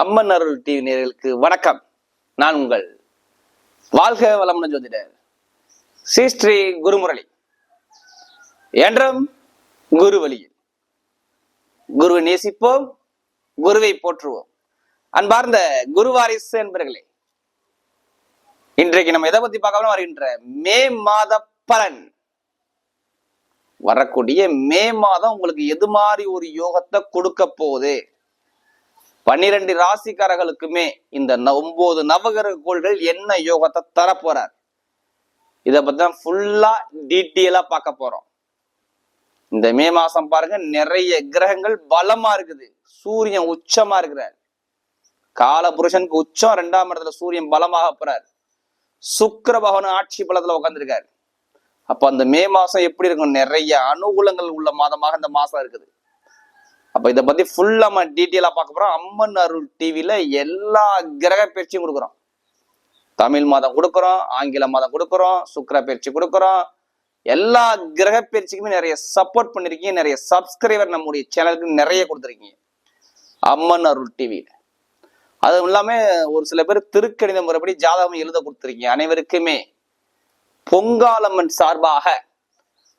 அம்மன் அருள் TV நேர்களுக்கு வணக்கம். நான் உங்கள் வாழ்க வளமுடன் ஜோதிடர் ஸ்ரீ ஸ்ரீ குருமுரளி. என்றும் குரு வழியில் குருவை நேசிப்போம் குருவை போற்றுவோம். அன்பார்ந்த குருவாரிசு என்பர்களே இன்றைக்கு நம்ம எதை பத்தி பார்க்கலாம் வருகின்ற மே மாத பலன். வரக்கூடிய மே மாதம் உங்களுக்கு எது மாதிரி ஒரு யோகத்தை கொடுக்க போகுது? பன்னிரண்டு ராசிக்காரர்களுக்குமே இந்த ந- ஒன்பது நவகிரக கோள்கள் என்ன யோகத்தை தரப்போறார். இதை பத்தி தான் ஃபுல்லா டீட்டெயிலா பார்க்க போறோம். இந்த மே மாசம் பாருங்க நிறைய கிரகங்கள் பலமா இருக்குது. சூரியன் உச்சமா இருக்கிறார். கால புருஷனுக்கு உச்சம் ரெண்டாம் இடத்துல சூரியன் பலமாக போறார். சுக்கர பகவான் ஆட்சி பலத்துல உட்காந்துருக்காரு அப்ப அந்த மே மாசம் எப்படி இருக்கும்? நிறைய அனுகூலங்கள் உள்ள மாதமாக இந்த மாசம் இருக்குது. அப்ப இதை பத்தி ஃபுல்லா நம்ம டீட்டெயிலா பார்க்க போறோம். அம்மன் அருள் டிவில எல்லா கிரக பயிற்சியும் கொடுக்குறோம். தமிழ் மாதம் கொடுக்குறோம் ஆங்கில மாதம் கொடுக்குறோம் சுக்கிர பயிற்சி கொடுக்குறோம். எல்லா கிரக பயிற்சிக்குமே நிறைய சப்போர்ட் பண்ணிருக்கீங்க. நிறைய சப்ஸ்கிரைபர் நம்முடைய சேனலுக்கு நிறைய கொடுத்துருக்கீங்க. அம்மன் அருள் டிவியில அதுவும் இல்லாம ஒரு சில பேர் திருக்கணித முறைப்படி ஜாதகம் எழுத கொடுத்துருக்கீங்க. அனைவருக்குமே பொங்காலம்மன் சார்பாக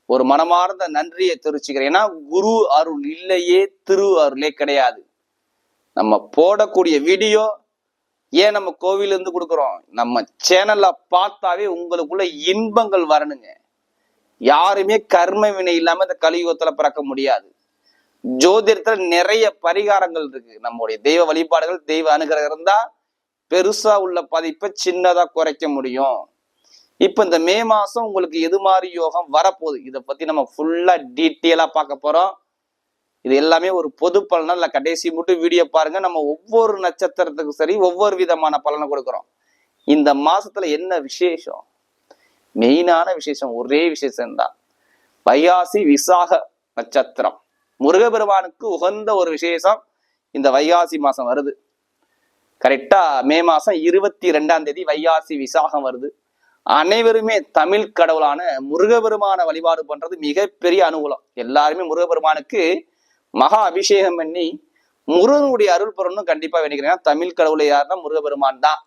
ஒரு மனமார்ந்த நன்றியை தெரிவிச்சுக்கிறேன். ஏன்னா குரு அருள் இல்லையே திரு அருளே கிடையாது. நம்ம போடக்கூடிய வீடியோ ஏன் நம்ம கோவிலேருந்து கொடுக்குறோம்? நம்ம சேனல்ல பார்த்தாவே உங்களுக்குள்ள இன்பங்கள் வரணுங்க. யாருமே கர்ம வினை இல்லாம இந்த கலியுகத்துல பிறக்க முடியாது. ஜோதிடத்துல நிறைய பரிகாரங்கள் இருக்கு. நம்முடைய தெய்வ வழிபாடுகள் தெய்வ அனுகிரகம் இருந்தா பெருசா உள்ள பதிப்பை சின்னதா குறைக்க முடியும். இப்ப இந்த மே மாசம் உங்களுக்கு எது மாதிரி யோகம் வரப்போகுது? இதை பத்தி நம்ம ஃபுல்லா டீட்டெயிலா பார்க்க போறோம். இது எல்லாமே ஒரு பொது பலனா இல்லை கடைசி மட்டும் வீடியோ பாருங்க. நம்ம ஒவ்வொரு நட்சத்திரத்துக்கும் சரி ஒவ்வொரு விதமான பலனை கொடுக்குறோம். இந்த மாசத்துல என்ன விசேஷம்? மெயினான விசேஷம் ஒரே விசேஷம்தான். வையாசி வைகாசி விசாக நட்சத்திரம். முருகபெருமானுக்கு உகந்த ஒரு விசேஷம் இந்த வைகாசி மாசம் வருது. கரெக்டா மே மாசம் இருபத்தி ரெண்டாம் தேதி வைகாசி விசாகம் வருது. அனைவருமே தமிழ் கடவுளான முருகபெருமான வழிபாடு பண்றது மிகப்பெரிய அனுகூலம். எல்லாருமே முருகபெருமானுக்கு மகா அபிஷேகம் பண்ணி முருகனுடைய அருள் பெறணும் கண்டிப்பா வேண்டிக்கிறேன். ஏன்னா தமிழ் கடவுளை யாருன்னா முருகபெருமான் தான்.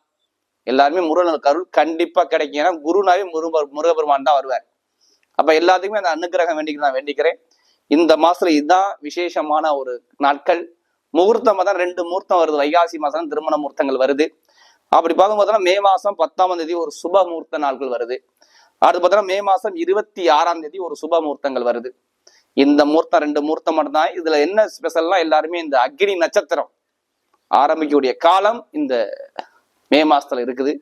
எல்லாருமே முருகனுக்கு அருள் கண்டிப்பா கிடைக்கும். ஏன்னா குருனாவே முருக முருகபெருமான் தான் வருவார். அப்ப எல்லாத்துக்குமே அந்த அனுக்கிரகம் வேண்டிக்கிறேன் நான் வேண்டிக்கிறேன். இந்த மாசத்துல இதுதான் விசேஷமான ஒரு நாட்கள். முகூர்த்தம் தான் ரெண்டு முகூர்த்தம் வருது. வைகாசி மாசம் திருமண முகூர்த்தங்கள் வருது. அப்படி பார்க்கும்போது மே மாசம் பத்தாம் தேதி ஒரு சுப முகூர்த்த நாட்கள் வருது. அடுத்து பார்த்தோம்னா மே மாசம் இருபத்தி ஆறாம் தேதி ஒரு சுப முகூர்த்தங்கள் வருது. இந்த முகூர்த்தம் ரெண்டு முகூர்த்தம் மட்டும்தான். இதுல என்ன ஸ்பெஷல்னா எல்லாருமே இந்த அக்னி நட்சத்திரம் ஆரம்பிக்கக்கூடிய காலம் இந்த மே மாசத்துல இருக்குது.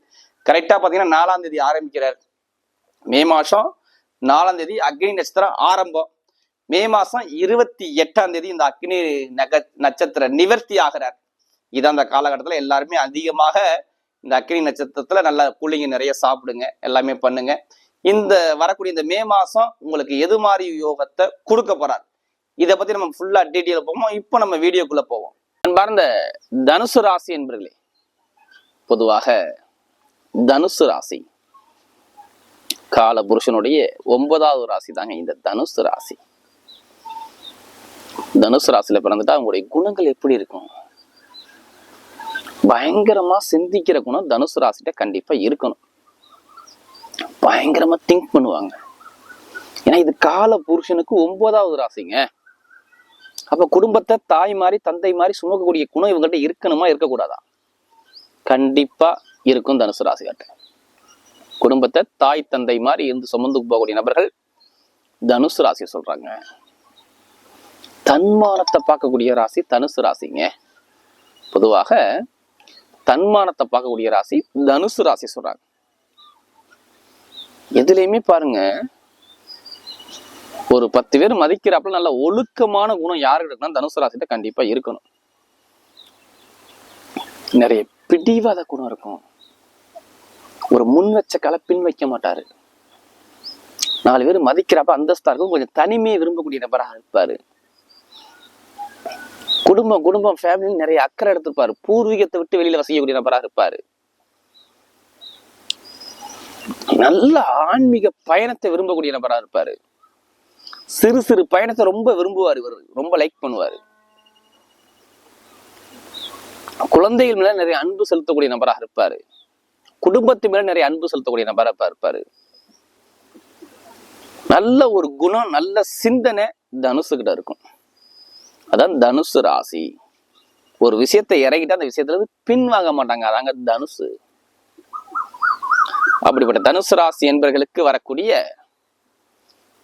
கரெக்டா பாத்தீங்கன்னா நாலாம் தேதி ஆரம்பிக்கிறார். மே மாசம் நாலாம் தேதி அக்னி நட்சத்திரம் ஆரம்பம். மே மாசம் இருபத்தி எட்டாம் தேதி இந்த அக்னி நக நட்சத்திர நிவர்த்தி ஆகிறார். இது அந்த காலகட்டத்தில் எல்லாருமே அதிகமாக இந்த அக்னி நட்சத்திரத்துல நல்ல கூலிங்க நிறைய சாப்பிடுங்க எல்லாமே பண்ணுங்க. இந்த வரக்கூடிய இந்த மே மாசம் உங்களுக்கு எது மாதிரி யோகத்தை கொடுக்க போறார்? இதை பத்தி நம்ம ஃபுல்லா டீட்டெயில் போவோம் இப்போ நம்ம வீடியோக்குள்ள போவோம். பாருந்த தனுசு ராசி என்பர்களே பொதுவாக தனுசு ராசி கால புருஷனுடைய ஒன்பதாவது ராசி தாங்க இந்த தனுசு ராசி. தனுசு ராசியில பிறந்துட்டா அவங்களுடைய குணங்கள் எப்படி இருக்கும்? பயங்கரமா சிந்திக்கிற குணம் தனுசு ராசிட்ட கண்டிப்பா இருக்கணும். பயங்கரமா திங்க் பண்ணுவாங்க. ஏன்னா இது கால புருஷனுக்கு ஒன்பதாவது ராசிங்க. அப்ப குடும்பத்தை தாய் மாதிரி தந்தை மாதிரி சுமக்கக்கூடிய குணம் இவங்ககிட்ட இருக்கணுமா இருக்கக்கூடாதா? கண்டிப்பா இருக்கும் தனுசு ராசிகிட்ட குடும்பத்தை தாய் தந்தை மாதிரி இருந்து சுமந்து போகக்கூடிய நபர்கள் தனுசு ராசி சொல்றாங்க. தன்மானத்தை பார்க்கக்கூடிய ராசி தனுசு ராசிங்க. பொதுவாக தன்மானத்தை பார்க்கக்கூடிய ராசி தனுசு ராசி சொல்றாங்க. எதுலையுமே பாருங்க ஒரு பத்து பேர் மதிக்கிறாப்புல நல்ல ஒழுக்கமான குணம் யாருக்கு இருக்குன்னா தனுசு ராசிட்ட கண்டிப்பா இருக்கணும். நிறைய பிடிவாத குணம் இருக்கும். ஒரு முன் வச்ச கலை பின் வைக்க மாட்டாரு. நாலு பேர் மதிக்கிறப்ப அந்தஸ்தா இருக்கும். கொஞ்சம் தனிமையை விரும்பக்கூடிய நபராக இருப்பாரு. குடும்பம் குடும்பம் ஃபேமிலி நிறைய அக்கறை எடுத்திருப்பாரு பூர்வீகத்தை விட்டு வெளியில வசிக்கக்கூடிய நபராக இருப்பாரு. நல்ல ஆன்மீக பயணத்தை விரும்பக்கூடிய நபரா இருப்பாரு. சிறு சிறு பயணத்தை ரொம்ப விரும்புவார் இவர். ரொம்ப லைக் பண்ணுவாரு. குழந்தைகள் மேல நிறைய அன்பு செலுத்தக்கூடிய நபராக இருப்பாரு. குடும்பத்து மேல நிறைய அன்பு செலுத்தக்கூடிய நபராக இருப்பாரு. நல்ல ஒரு குணம் நல்ல சிந்தனை தனுசுகிட்ட இருக்கும். அதான் தனுசு ராசி. ஒரு விஷயத்தை இறங்கிட்டு அந்த விஷயத்துல இருந்து பின் வாங்க மாட்டாங்க. அதாங்க தனுசு. அப்படிப்பட்ட தனுசு ராசி என்பவர்களுக்கு வரக்கூடிய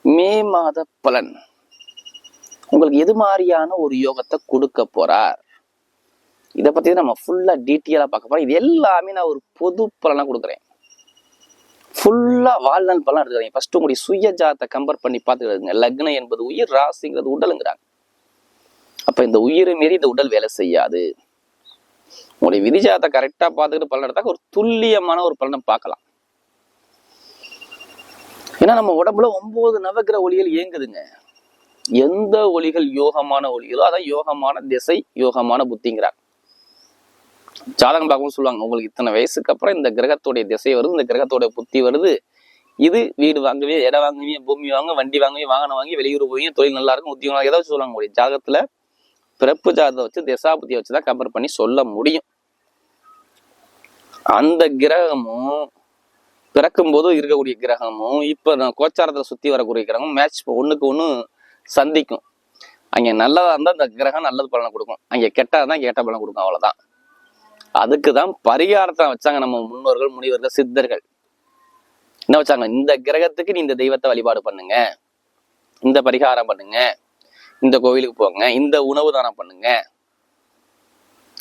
மே மாத பலன். உங்களுக்கு எது மாதிரியான ஒரு யோகத்தை கொடுக்க போறார்? இதை பத்தி நம்ம ஃபுல்லா டீட்டெயிலா பார்க்க போறோம். இது எல்லாமே நான் ஒரு பொது பலனா கொடுக்குறேன். ஃபுல்லா வாழ்நாள் பலன் எடுத்துக்கிறேன் ஃபர்ஸ்ட் உங்களுடைய சுய ஜாத்தை கம்பேர் பண்ணி பார்த்துக்கிறதுங்க லக்னம் என்பது உயிர் ராசிங்கிறது உடலுங்கிறாங்க. அப்ப இந்த உயிரை மீறி இந்த உடல் வேலை செய்யாது. உங்களுடைய விதிஜாதத்தை கரெக்டா பார்த்துக்கிட்டு பலன் எடுத்தா ஒரு துல்லியமான ஒரு பலனை பார்க்கலாம். ஏன்னா நம்ம உடம்புல ஒன்பது நவகிர ஒளிகள் இயங்குதுங்க. எந்த ஒளிகள் யோகமான ஒளிகளோ அதான் யோகமான திசை யோகமான புத்திங்கிறார் ஜாதகம் பார்க்கும்போது சொல்லுவாங்க உங்களுக்கு இத்தனை வயசுக்கு அப்புறம் இந்த கிரகத்துடைய திசை வருது இந்த கிரகத்தோட புத்தி வருது. இது வீடு வாங்குவே இடம் வாங்குவீங்க பூமி வாங்க வண்டி வாங்குவீங்க வாகனம் வாங்கி வெளியூர் போவீங்க தொழில் நல்லா இருக்கும் உத்தியோகம் ஏதாவது சொல்லுவாங்க உங்களுடைய ஜாதகத்துல பிறப்பு ஜாதகத்தை வச்சு திசாபதியை வச்சு தான் கம்பேர் பண்ணி சொல்ல முடியும். அந்த கிரகமும் பிறக்கும் போது இருக்கக்கூடிய கிரகமும் இப்போ நான் கோச்சாரத்தை சுற்றி வரக்கூடிய கிரகமும் மேட்ச் ஒன்றுக்கு ஒன்று சந்திக்கும். அங்கே நல்லதாக இருந்தால் அந்த கிரகம் நல்லது பலனை கொடுக்கும். அங்கே கெட்டதா தான் கெட்ட பலன் கொடுக்கும் அவ்வளோதான் அதுக்கு தான் பரிகாரத்தை வச்சாங்க நம்ம முன்னோர்கள் முனிவர்கள் சித்தர்கள். என்ன வச்சாங்க? இந்த கிரகத்துக்கு நீ இந்த தெய்வத்தை வழிபாடு பண்ணுங்க. இந்த பரிகாரம் பண்ணுங்க. இந்த கோவிலுக்கு போங்க இந்த உணவு தானம் பண்ணுங்க.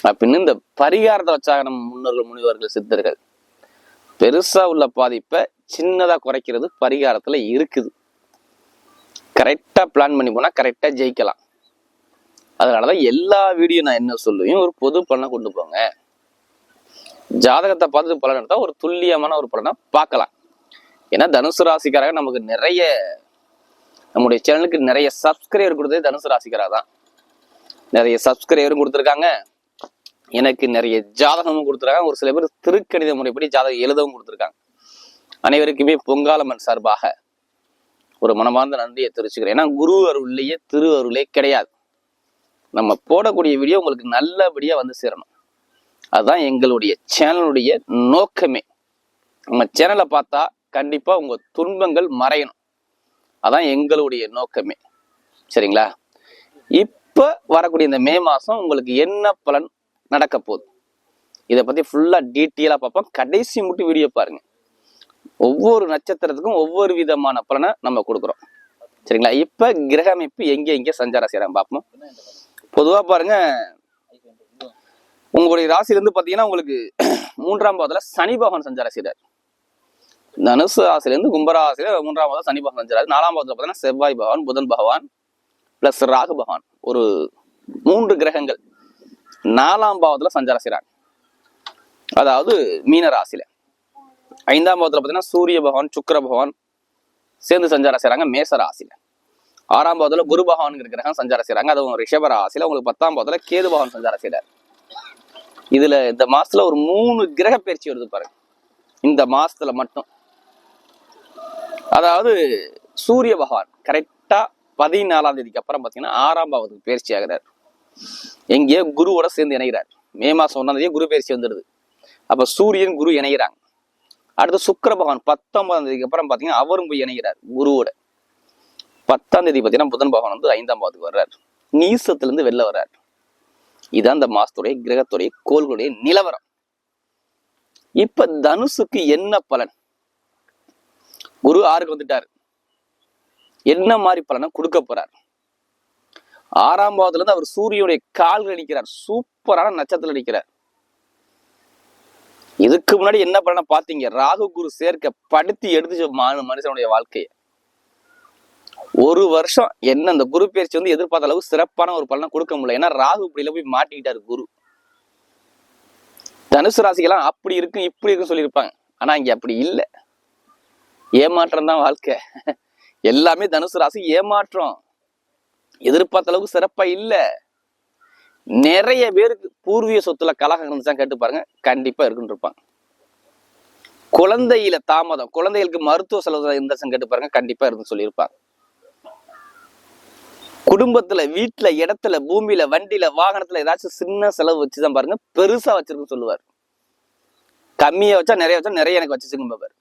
அப்படின்னு இந்த பரிகாரத்தை வச்சாங்க நம்ம முன்னோர்கள் முனிவர்கள் சித்தர்கள். பெருசா உள்ள பாதிப்பை சின்னதா குறைக்கிறது பரிகாரத்துல இருக்குது. கரெக்டா பிளான் பண்ணி போனா கரெக்டா ஜெயிக்கலாம். அதனாலதான் எல்லா வீடியோ நான் என்ன சொல்லுவையும் ஒரு பொது பலனை கொண்டு போங்க. ஜாதகத்தை பார்த்துட்டு பலன் எடுத்தா ஒரு துல்லியமான ஒரு பலனை பார்க்கலாம். ஏன்னா தனுசு ராசிக்காரங்க நமக்கு நிறைய நம்முடைய சேனலுக்கு நிறைய சப்ஸ்கிரைபர் கொடுத்தது தனுசு ராசிகரா தான் நிறைய சப்ஸ்கிரைபரும் கொடுத்துருக்காங்க. எனக்கு நிறைய ஜாதகமும் கொடுத்துருக்காங்க. ஒரு சில பேர் திருக்கணித முறைப்படி ஜாதகம் எழுதவும் கொடுத்துருக்காங்க. அனைவருக்குமே பொங்காலம்மன் சார்பாக ஒரு மனமார்ந்த நன்றியை தெரிவிச்சுக்கிறேன். ஏன்னா குரு அருள்லேயே திரு அருளே கிடையாது. நம்ம போடக்கூடிய வீடியோ உங்களுக்கு நல்லபடியாக வந்து சேரணும். அதுதான் எங்களுடைய சேனலுடைய நோக்கமே. நம்ம சேனலை பார்த்தா கண்டிப்பாக உங்கள் துன்பங்கள் மறையணும். அதான் எங்களுடைய நோக்கமே. சரிங்களா? இப்போ வரக்கூடிய இந்த மே மாதம் உங்களுக்கு என்ன பலன் நடக்க போகுது? இதை பற்றி ஃபுல்லாக டீட்டெயிலாக பார்ப்போம். கடைசி மட்டும் வீடியோ பாருங்கள் ஒவ்வொரு நட்சத்திரத்துக்கும் ஒவ்வொரு விதமான பலனை நம்ம கொடுக்குறோம். சரிங்களா? இப்போ கிரக அமைப்பு எங்கே எங்க சஞ்சாரம் செய்கிறாங்க பார்ப்போம். பொதுவாக பாருங்க உங்களுடைய ராசியில பார்த்தீங்கன்னா உங்களுக்கு மூன்றாம் பாதத்தில் சனி பகவான் சஞ்சாரம் செய்கிறார் தனுசு ராசில கும்பராசில மூன்றாம் பாதம் சனி பகவான் சஞ்சாரம் நாலாம் பாதத்தில் பார்த்தீங்கன்னா செவ்வாய் பகவான் புதன் பகவான் பிளஸ் ராகு பகவான். ஒரு மூன்று கிரகங்கள். நாலாம் பாவத்தில் சஞ்சாரம் செய்கிறாங்க அதாவது மீன ராசியில. ஐந்தாம் பாவத்தில் பாத்தீங்கன்னா சூரிய பகவான் சுக்கர பகவான் சேர்ந்து சஞ்சாரம் செய்கிறாங்க மேச ராசியில. ஆறாம் பாவத்தில் குரு பகவான்கிற கிரகம் சஞ்சாரம் செய்றாங்க. அதுவும் ரிஷப ராசியில். உங்களுக்கு பத்தாம் பாவத்தில் கேது பகவான் சஞ்சாரம் செய்கிறார் இதுல இந்த மாசத்துல ஒரு மூணு கிரக பயிற்சி வருது பாருங்க. இந்த மாசத்துல மட்டும். அதாவது சூரிய பகவான் கரெக்டா பதினாலாம் தேதிக்கு அப்புறம் பாத்தீங்கன்னா ஆறாம் பாவத்துக்கு பயிற்சி ஆகிறார். எங்கேயோ குருவோட சேர்ந்து இணைகிறார். மே மாசம் ஒன்றாம் தேதியே குரு பயிற்சி வந்துடுது. அப்ப சூரியன் குரு இணைகிறாங்க. அடுத்து சுக்கர பகவான் பத்தொன்பதாம் தேதிக்கு அப்புறம் பாத்தீங்கன்னா அவரும் போய் இணைகிறார் குருவோட. பத்தாம் தேதி பாத்தீங்கன்னா புதன் பகவான் வந்து ஐந்தாம் பாவத்துக்கு வர்றார். நீசத்துல இருந்து வெளில வர்றார். இதான் இந்த மாசத்துடைய கிரகத்துடைய கோள்களுடைய நிலவரம். இப்ப தனுசுக்கு என்ன பலன்? குரு ஆறுக்கு வந்துட்டாரு. என்ன மாதிரி பலனை கொடுக்க போறார்? ஆறாம் பாவத்துல இருந்து அவர் சூரியனுடைய கால்கள் அடிக்கிறார். சூப்பரான நட்சத்திரம் அடிக்கிறார். இதுக்கு முன்னாடி என்ன பலனை பாத்தீங்க ராகு குரு சேர்க்க படுத்தி எடுத்து மனுஷனுடைய வாழ்க்கையை. ஒரு வருஷம் என்ன அந்த குரு பயிற்சி வந்து எதிர்பார்த்த அளவு சிறப்பான ஒரு பலனை கொடுக்க முடியல. ஏன்னா ராகு இப்படியில போய் மாட்டிக்கிட்டாரு குரு. தனுசு ராசிக்கெல்லாம் அப்படி இருக்கும் இப்படி இருக்குன்னு சொல்லியிருப்பாங்க. ஆனா இங்க அப்படி இல்லை. ஏமாற்றம் தான் வாழ்க்கை. எல்லாமே தனுசு ராசி ஏமாற்றம். எதிர்பார்த்த அளவுக்கு சிறப்பா இல்லை. நிறைய பேருக்கு பூர்வீக சொத்துல கலகம் இருந்துச்சா கேட்டு பாருங்க கண்டிப்பா இருக்குன்னு இருப்பாங்க. குழந்தையில தாமதம் குழந்தைகளுக்கு மருத்துவ செலவு இருந்துச்சுன்னு கேட்டு பாருங்க கண்டிப்பா இருந்து சொல்லியிருப்பாங்க. குடும்பத்துல வீட்டுல இடத்துல பூமியில வண்டியில வாகனத்துல ஏதாச்சும் சின்ன செலவு வச்சுதான் பாருங்க பெருசா வச்சிருக்குன்னு சொல்லுவார். கம்மியா வச்சா நிறைய வச்சா நிறைய எனக்கு வச்சுச்சுங்க பாரு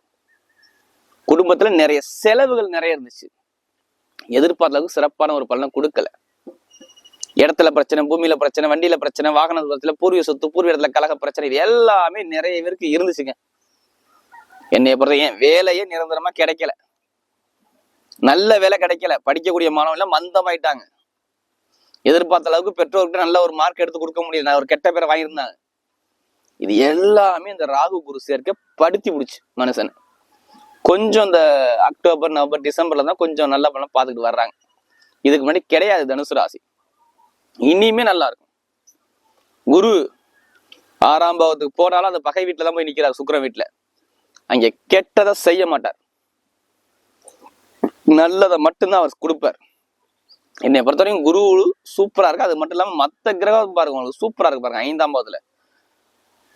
குடும்பத்துல நிறைய செலவுகள் நிறைய இருந்துச்சு. எதிர்பார்த்த அளவுக்கு சிறப்பான ஒரு பலனை கொடுக்கல. இடத்துல பிரச்சனை பூமியில பிரச்சனை வண்டியில பிரச்சனை வாகன பிரச்சனை பூர்வீக சொத்து பூர்வீக இடத்துல கலக பிரச்சனை இது எல்லாமே நிறைய பேருக்கு இருந்துச்சுங்க. என்னைய பொறுத்த ஏன் வேலையே நிரந்தரமா கிடைக்கல. நல்ல வேலை கிடைக்கல. படிக்கக்கூடிய மாணவர்கள் மந்தமாயிட்டாங்க. எதிர்பார்த்த அளவுக்கு பெற்றோர்கிட்ட நல்ல ஒரு மார்க் எடுத்து கொடுக்க முடியல. நான் ஒரு கெட்ட பேரை வாங்கியிருந்தாங்க. இது எல்லாமே இந்த ராகு குரு சேர்க்க படுத்தி முடிச்சு மனுஷன். கொஞ்சம் இந்த அக்டோபர் நவம்பர் டிசம்பர்ல தான் கொஞ்சம் நல்ல பலம் பார்த்துக்கிட்டு வர்றாங்க. இதுக்கு முன்னாடி கிடையாது தனுசு ராசி. இனிமே நல்லா இருக்கும். குரு ஆறாம் பாவத்துக்கு போனாலும் அந்த பகை வீட்டில் தான் போய் நிற்கிறார் சுக்கரன் வீட்டில். அங்கே கெட்டதை செய்ய மாட்டார். நல்லதை மட்டும்தான் அவர் கொடுப்பார். என்னை பொறுத்தவரைக்கும் குரு சூப்பராக இருக்கு அது மட்டும் இல்லாமல் மற்ற கிரகம் பாருங்க உங்களுக்கு சூப்பரா இருக்கு பாருங்க ஐந்தாம் பாவத்தில்.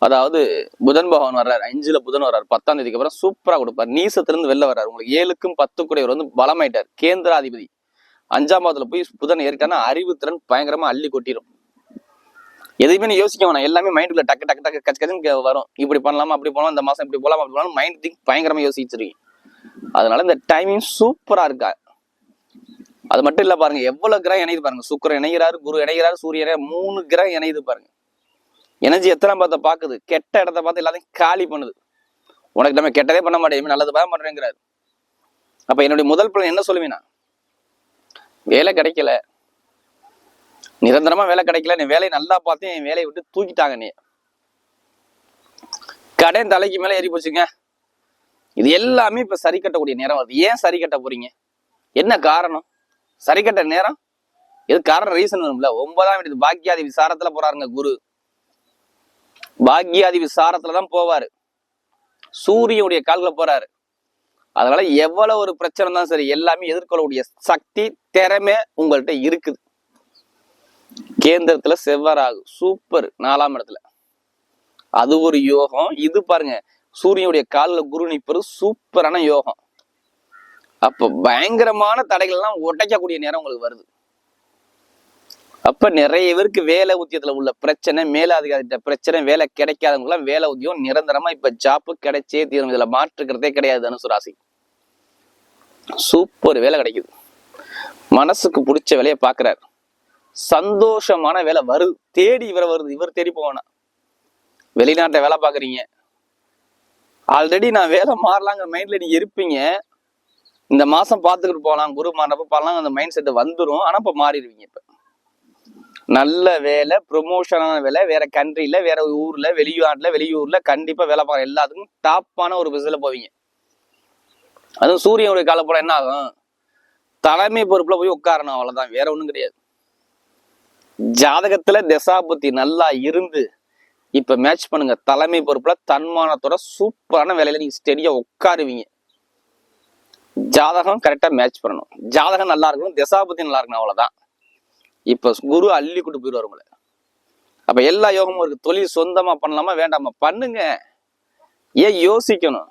அதாவது புதன் பகவான் வர்றார் அஞ்சுல புதன் வர்றார் பத்தாம் தேதிக்கு அப்புறம் சூப்பரா கொடுப்பார். நீசத்திலிருந்து வெளில வர்றாரு. உங்களுக்கு ஏழுக்கும் பத்து கூடையவர் வந்து பலமாயிட்டார் கேந்திராதிபதி. அஞ்சாம் பாவத்துல போய் புதன் ஏற்கான அறிவுத்திறன் பயங்கரமா அள்ளி கொட்டிடும் எதையுமே நீ யோசிக்க வேணாம். எல்லாமே மைண்டுக்குள்ள டக்கு டக்கு டக்கு கச்சு கச்சுன்னு வரும். இப்படி பண்ணலாமா அப்படி போகலாம் இந்த மாசம் இப்படி போகலாம் அப்படி போகலாம் மைண்ட் திங்க் பயங்கரமா யோசிச்சிருக்கீங்க அதனால இந்த டைமிங் சூப்பரா இருக்கா. அது மட்டும் இல்ல பாருங்க எவ்வளவு கிரகம் இணையுது பாருங்க. சுக்கிரன் இணைகிறாரு குரு இணைகிறாரு சூரியன் மூணு கிரகம் இணையுது பாருங்க. எனர்ஜி எத்தனை பார்த்த பார்க்குது கெட்ட இடத்த பார்த்து எல்லாத்தையும் காலி பண்ணுது. உனக்கு நம்ம கெட்டதே பண்ண மாட்டேன். நல்லது பயம் பண்றேங்கிறாரு. அப்போ என்னுடைய முதல் பிள்ளை என்ன சொல்லுவீனா? வேலை கிடைக்கல. நிரந்தரமாக வேலை கிடைக்கல. நீ வேலையை நல்லா பார்த்து என் வேலையை விட்டு தூக்கிட்டாங்க நீ. கடன் தலைக்கு மேலே ஏறி போச்சுங்க. இது எல்லாமே இப்போ சரி கட்டக்கூடிய நேரம் வருது. ஏன் சரி கட்ட போறீங்க? என்ன காரணம்? சரி கட்ட நேரம்? இது காரணம் ரீசன் வரும்ல. ஒன்பதாம் வீடு பாக்கியாதி விசாரத்தில் போறாருங்க குரு. பாக்கியாதி விசாரத்துல தான் போவாரு. சூரியனுடைய கால்களை போறாரு. அதனால எவ்வளவு ஒரு பிரச்சனை தான் சரி எல்லாமே எதிர்கொள்ளக்கூடிய சக்தி திறமை உங்கள்கிட்ட இருக்குது. கேந்திரத்துல செவ்வராகு சூப்பர் நாலாம் இடத்துல. அது ஒரு யோகம். இது பாருங்க சூரியனுடைய காலில் குரு நிற்பது சூப்பரான யோகம். அப்போ பயங்கரமான தடைகள்லாம் உடைக்கக்கூடிய நேரம் உங்களுக்கு வருது. அப்ப நிறைய பேருக்கு வேலை உத்தியத்துல உள்ள பிரச்சனை மேலாதிகாரிட்ட பிரச்சனை வேலை கிடைக்காதவங்களாம் வேலை உத்தியம் நிரந்தரமா இப்ப ஜாப்பு கிடைச்சே தீரும். இதுல மாற்றுக்கிறதே கிடையாது தனுசு ராசி. சூப்பர் வேலை கிடைக்குது. மனசுக்கு பிடிச்ச வேலையை பாக்குறாரு. சந்தோஷமான வேலை வருது தேடி இவரை வருது. இவர் தேடி போவேனா வெளிநாட்டை வேலை பாக்குறீங்க. ஆல்ரெடி நான் வேலை மாறலாங்கிற மைண்ட்ல நீங்க இருப்பீங்க. இந்த மாசம் பார்த்துக்கிட்டு போகலாம். குரு மாறப்ப பாடலாம் அந்த மைண்ட் செட் வந்துடும் ஆனா இப்ப மாறிடுவீங்க இப்ப. நல்ல வேலை ப்ரொமோஷனான வேலை. வேற கண்ட்ரியில வேற ஊர்ல வெளிநாட்டுல வெளியூர்ல கண்டிப்பா வேலை பார்க்குற எல்லாத்துக்கும் டாப்பான ஒரு பிசில போவீங்க. அதுவும் சூரியனுடைய காலப்படம் என்ன ஆகும்? தலைமை பொறுப்புல போய் உட்காரணும் அவ்வளவுதான். வேற ஒண்ணும் கிடையாது. ஜாதகத்துல தசாபுத்தி நல்லா இருந்து இப்ப மேட்ச் பண்ணுங்க. தலைமை பொறுப்புல தன்மானத்தோட சூப்பரான வேலையில நீங்க ஸ்டெடியா உட்காருவீங்க. ஜாதகம் கரெக்டா மேட்ச் பண்ணணும். ஜாதகம் நல்லா இருக்கணும் தசாபுத்தி நல்லா இருக்கணும் அவ்வளவுதான். இப்போ குரு அள்ளி கொண்டு போயிடுவார் உங்களை. அப்போ எல்லா யோகமும் இருக்குது தொழில் சொந்தமாக பண்ணலாமா வேண்டாமா? பண்ணுங்க. ஏன் யோசிக்கணும்?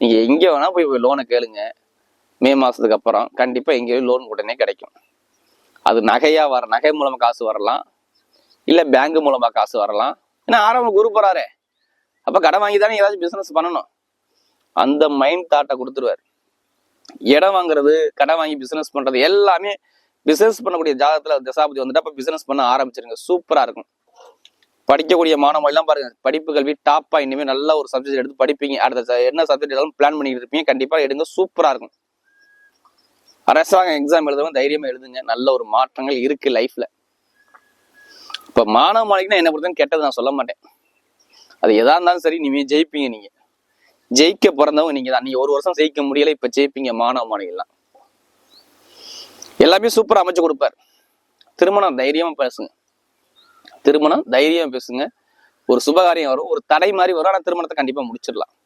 நீங்கள் எங்கே வேணால் போய் போய் லோனை கேளுங்க. மே மாதத்துக்கு அப்புறம் கண்டிப்பாக எங்கேயோ லோன் உடனே கிடைக்கும். அது நகையாக வர நகை மூலமாக காசு வரலாம். இல்லை பேங்க் மூலமாக காசு வரலாம். ஏன்னா ஆரம்பம் குரு போகிறாரே அப்போ கடன் வாங்கி தானே ஏதாச்சும் பிஸ்னஸ் பண்ணணும். அந்த மைண்ட் தாட்டை கொடுத்துருவாரு. இடம் வாங்குறது கடன் வாங்கி பிஸ்னஸ் பண்ணுறது எல்லாமே பிசினஸ் பண்ணக்கூடிய ஜாதகத்துல தசாபதி வந்துட்டு அப்ப பிசினஸ் பண்ண ஆரம்பிச்சிருங்க. சூப்பரா இருக்கும். படிக்கக்கூடிய மாணவர்கள்லாம் பாருங்க படிப்பு கல்வி டாப்பா இனிமேல் நல்ல ஒரு சப்ஜெக்ட் எடுத்து படிப்பீங்க. அடுத்த என்ன சப்ஜெக்ட் எடுத்தாலும் பிளான் பண்ணிட்டு இருப்பீங்க. கண்டிப்பா எடுங்க சூப்பரா இருக்கும். அரசாங்க எக்ஸாம் எழுதவும் தைரியமா எழுதுங்க. நல்ல ஒரு மாற்றங்கள் இருக்கு லைஃப்ல இப்ப மாணவ மாளிகைனா என்ன பொறுத்தவரைக்கும் கெட்டது நான் சொல்ல மாட்டேன். அது எதா இருந்தாலும் சரி நீங்கள் ஜெயிப்பீங்க நீங்க. ஜெயிக்க பிறந்தவங்க நீங்க தான் நீங்க ஒரு வருஷம் ஜெயிக்க முடியல இப்ப ஜெயிப்பீங்க மாணவ மாணவிகள்லாம். எல்லாமே சூப்பராக அமைச்சு கொடுப்பார். திருமணம் தைரியமாக பேசுங்க. திருமணம் தைரியமாக பேசுங்க. ஒரு சுபகாரியம் வரும். ஒரு தடை மாதிரி வரும். ஆனால் திருமணத்தை கண்டிப்பாக முடிச்சிடலாம்.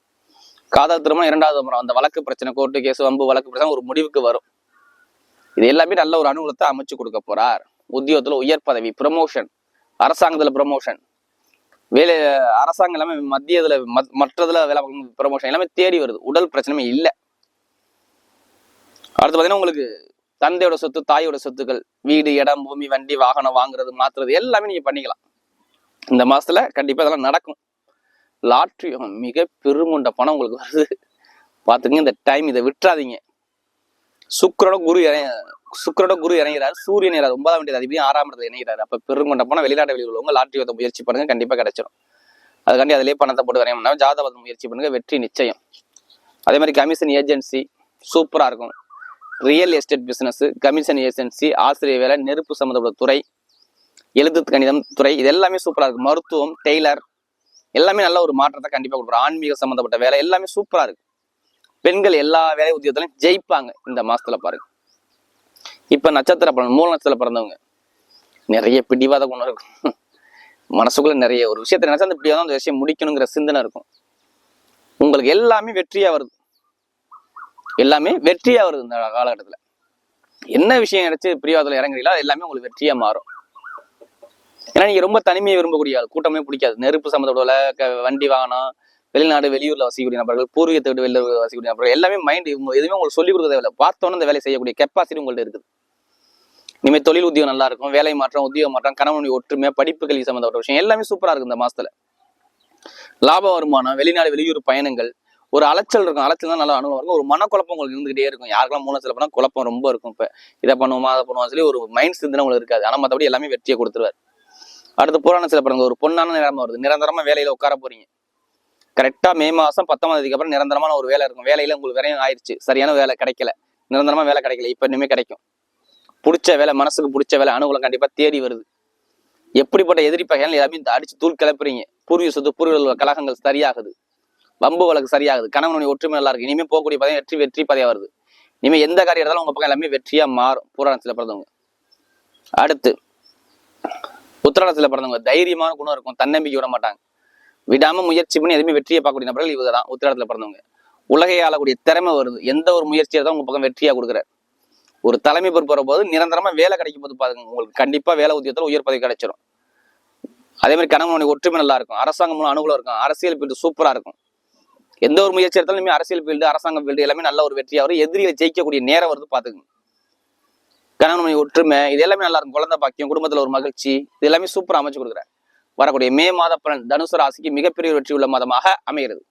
காதல் திருமணம் இரண்டாவது முறை அந்த வழக்கு பிரச்சனை கோர்ட்டு கேஸ் வம்பு வழக்கு பிரச்சனை ஒரு முடிவுக்கு வரும். இது எல்லாமே நல்ல ஒரு அனுகூலத்தை அமைச்சு கொடுக்க போறார். உத்தியோகத்தில் உயர் பதவி ப்ரமோஷன் அரசாங்கத்தில் ப்ரமோஷன் வேலை அரசாங்கம் எல்லாமே மத்திய மத்- மற்றதுல வேலை ப்ரமோஷன் எல்லாமே தேடி வருது. உடல் பிரச்சனையுமே இல்லை. அடுத்து பார்த்தீங்கன்னா உங்களுக்கு தந்தையோட சொத்து தாயோட சொத்துக்கள் வீடு இடம் பூமி வண்டி வாகனம் வாங்குறது மாத்துறது எல்லாமே நீங்க பண்ணிக்கலாம். இந்த மாசத்துல கண்டிப்பா இதெல்லாம் நடக்கும். லாட்ரி மிக பெருமுண்ட பணம் உங்களுக்கு வருது. பாத்துங்க இந்த டைம் இதை விட்டுறாதீங்க. சுக்கரோட குரு இறங்க சுக்கரோட குரு இறங்கிறார் சூரியன் இறாரு ஒன்பதாம் வேண்டியது அதிபதி ஆறாம் இடத்துல இணைகிறாரு அப்ப பெருங்கொண்ட பணம் வெளிநாட்டு வெளியில் உள்ளவங்க லாட்ரி வந்து முயற்சி பண்ணுங்க கண்டிப்பா கிடைச்சிடும் அதுக்காண்டி அதிலே பணத்தை போட்டு வரையணும்னா ஜாதகம் முயற்சி பண்ணுங்க வெற்றி நிச்சயம். அதே மாதிரி கமிஷன் ஏஜென்சி சூப்பரா இருக்கும். Real estate business commission agency ஆசிரியர் வேலை நெருப்பு சம்மந்தப்பட்ட துறை எழுத்து கணிதம் துறை இது எல்லாமே சூப்பராக இருக்குது மருத்துவம் டெய்லர் எல்லாமே நல்ல ஒரு மாற்றத்தை கண்டிப்பாக கொடுக்குறோம் ஆன்மீக சம்மந்தப்பட்ட வேலை எல்லாமே சூப்பராக இருக்குது பெண்கள் எல்லா வேலை உத்தியோகத்திலையும் ஜெயிப்பாங்க இந்த மாதத்தில் பாருங்க. இப்போ நட்சத்திர பலன் மூல நட்சத்திர பிறந்தவங்க நிறைய பிடிவாத குணம் இருக்கும். மனசுக்குள்ள நிறைய ஒரு விஷயத்தை நினைச்சா அந்த பிடிவாதம் அந்த விஷயம் முடிக்கணுங்கிற சிந்தனை இருக்கும். உங்களுக்கு எல்லாமே வெற்றியாக வருது. எல்லாமே வெற்றியாக வருது இந்த காலகட்டத்தில். என்ன விஷயம் நினைச்சு பிரிவாதத்துல இறங்குறீங்களோ அது எல்லாமே உங்களுக்கு வெற்றியாக மாறும். ஏன்னா நீங்கள் ரொம்ப தனிமையை விரும்பக்கூடிய ஆள். கூட்டமே பிடிக்காது. நெருப்பு சம்மந்தப்பட்ட க- வண்டி வாகனம் வெளிநாடு வெளியூரில் வசிக்கக்கூடிய நபர்கள் பூர்வீகத்தை விட்டு வெளியூர் வசிக்கக்கூடிய நபர்கள் எல்லாமே மைண்ட் எதுவுமே உங்களுக்கு சொல்லிக் கொடுக்க தேவையில்லை பார்த்தோன்னே அந்த வேலை செய்யக்கூடிய கெப்பாசிட்டி உங்கள்ட்ட இருக்குது. இனிமேல் தொழில் உத்தியோகம் நல்லா இருக்கும். வேலை மாற்றம் உத்தியோக மாற்றம் கணவன் ஒற்றுமை படிப்பு கல்வி சம்மந்தப்பட்ட விஷயம் எல்லாமே சூப்பராக இருக்கு இந்த மாசத்துல. லாப வருமானம் வெளிநாடு வெளியூர் பயணங்கள் ஒரு அலைச்சல் இருக்கும். அலைச்சல் தான் நல்ல அனுபவம் இருக்கும். ஒரு மனக்குழப்பம் உங்களுக்கு இருந்துகிட்டே இருக்கும். யாருக்கெல்லாம் மூணு போனா குழப்பம் ரொம்ப இருக்கும் இப்போ. இதை பண்ணுவோமா அதை பண்ணுவோம் சொல்லி ஒரு மைண்ட் சிந்தனை உங்களுக்கு இருக்காது. ஆனால் மற்றபடி எல்லாமே வெற்றியை கொடுத்துருவார். அடுத்து புராணத்துல பாருங்க. ஒரு பொண்ணான நிலைமை வருது. நிரந்தரமாக வேலையில் உட்கார போறீங்க. கரெக்டாக மே மாதம் பத்தாம் தேதிக்கு அப்புறம் நிரந்தரமான ஒரு வேலை இருக்கும். வேலையில் உங்களுக்கு விரையும் ஆயிடுச்சு சரியான வேலை கிடைக்கல. நிரந்தரமாக வேலை கிடைக்கல. இப்போ இனிமேல் கிடைக்கும். பிடிச்ச வேலை மனசுக்கு பிடிச்ச வேலை அனுகூலம் கண்டிப்பாக தேடி வருது. எப்படிப்பட்ட எதிரி பகையாலும் எல்லாமே இந்த அடிச்சு தூள் கிளப்புறீங்க. பூர்வீக சொத்து பூர்வீக கழகங்கள் சரியாகுது. வம்பு வழக்கு சரியாகுது. கணவனுடைய ஒற்றுமை நல்லா இருக்கு. இனிமேல் போகக்கூடிய பதவி வெற்றி வெற்றி பதவியாக வருது. இனிமேல் எந்த காரியம் எடுத்தாலும் உங்கள் பக்கம் எல்லாமே வெற்றியாக மாறும். புராணத்துல பிறந்தவங்க. அடுத்து உத்தராடத்துல பிறந்தவங்க. தைரியமான குணம் இருக்கும். தன்னம்பிக்கை விட மாட்டாங்க. விடாம முயற்சி பண்ணி எதுவுமே வெற்றியை பார்க்கக்கூடிய நபர்கள் இவங்க தான் உத்திராடத்துல பிறந்தவங்க. உலகை ஆளக்கூடிய திறமை வருது. எந்த ஒரு முயற்சியை தான் உங்க பக்கம் வெற்றியா கொடுக்குறாரு. ஒரு தலைமை பொறுப்பு போது நிரந்தரமா வேலை கிடைக்கும் போது பாருங்க. உங்களுக்கு கண்டிப்பா வேலை உத்தியத்தில் உயர் பதவி கிடைச்சிடும் அதே மாதிரி கணவனுடைய ஒற்றுமை நல்லா இருக்கும். அரசாங்கம் மூலம் அனுகூலம் இருக்கும். அரசியல் ஃபீல்டு சூப்பரா இருக்கும். எந்த ஒரு முயற்சி எடுத்தாலும் அரசியல் ஃபீல்டு அரசாங்கம் ஃபீல்டு எல்லாமே நல்ல ஒரு வெற்றியா வரும் எதிரியை ஜெயிக்கக்கூடிய நேரம் வருது பாத்துக்கங்க கணவன் ஒற்றுமை இது எல்லாமே நல்லா இருக்கும். குழந்தை பாக்கியம் குடும்பத்துல ஒரு மகிழ்ச்சி இது எல்லாமே சூப்பரா அமைச்சு கொடுக்குறேன் வரக்கூடிய மே மாத பலன் தனுசு ராசிக்கு மிகப்பெரிய வெற்றி உள்ள மாதமாக அமைகிறது.